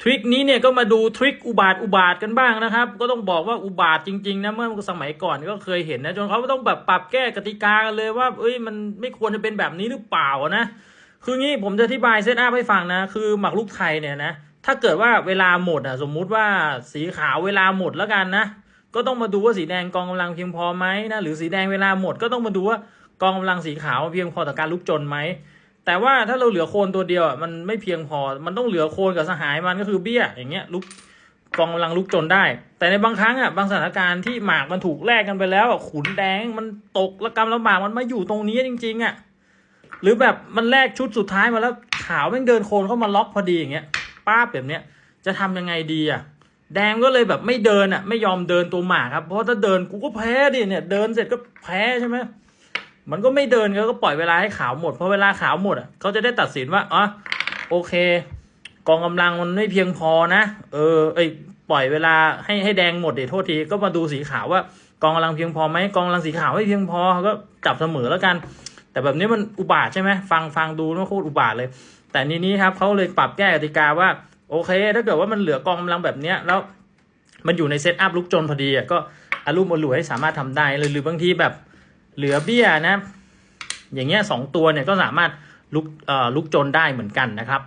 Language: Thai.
ทริคนี้เนี่ยก็มาดูทริคอุบาทอุบาทกันบ้างนะครับ ก็ต้องบอกว่าอุบาทจริงๆนะเมื่อสมัยก่อนก็เคยเห็นนะจนเขาต้องแบบปรับแก้กติกากันเลยว่า เอ้ยมันไม่ควรจะเป็นแบบนี้หรือเปล่านะ คืองี้ผมจะอธิบายเซตอัพให้ฟังนะ คือหมากรุกไทยเนี่ยนะถ้าเกิดว่าเวลาหมดอะสมมุติว่าสีขาวเวลาหมดแล้วกันนะก็ต้องมาดูว่าสีแดงกองกำลังเพียงพอไหมนะหรือสีแดงเวลาหมดก็ต้องมาดูว่ากองกำลังสีขาวเพียงพอต่อการลุกจนไหม แต่ว่าถ้าเราเหลือโคนตัวเดียวอะมันไม่เพียงพอ มันต้องเหลือโคนกับสหายมันก็คือเบี้ย อย่างเงี้ยลุกกองกำลังลุกจนได้ แต่ในบางครั้งอะบางสถานการณ์ที่หมากมันถูกแลกกันไปแล้วอะขุนแดงมันตกระกำลำบากมันมาอยู่ตรงนี้จริง ๆอะหรือแบบมันแลกชุดสุดท้ายมาแล้วขาวแม่งเดินโคนเข้ามาล็อกพอดีอย่างเงี้ยป้าแบบเนี้ยจะทำยังไงดีอะแดงก็เลยแบบไม่เดินอะไม่ยอมเดินตัวหมากครับเพราะถ้าเดินกูก็แพ้ดิเนี่ยเดินเสร็จก็แพ้ใช่ไหม มันก็ไม่เดินเขาก็ปล่อยเวลาให้ขาวหมดพอเวลาขาวหมดอะเขาจะได้ตัดสินว่าอ๋อโอเค กองกำลังมันไม่เพียงพอนะเออเอ้ยปล่อยเวลาให้ให้แดงหมดเดี๋ยวโทษทีก็มาดูสีขาวว่ากองกำลังเพียงพอไหมกองกำลังสีขาวไม่เพียงพอก็จับเสมอแล้วกัน แต่แบบนี้มันอุบาทใช่ไหมฟังฟังดูมันโคตรอุบาทเลย แต่นี้นี้ครับเขาเลยปรับแก้กติกาว่าโอเค ถ้าเกิดว่ามันเหลือกองกำลังแบบเนี้ยแล้วมันอยู่ในเซตอัพลุกจนพอดีอะก็อารุ่มอร่วยให้สามารถทำได้เลยหรือบางทีแบบ เหลือเบี้ยนะ อย่างเงี้ยสองตัวเนี่ยก็สามารถลุกเอ่อลุกจนได้เหมือนกันนะครับ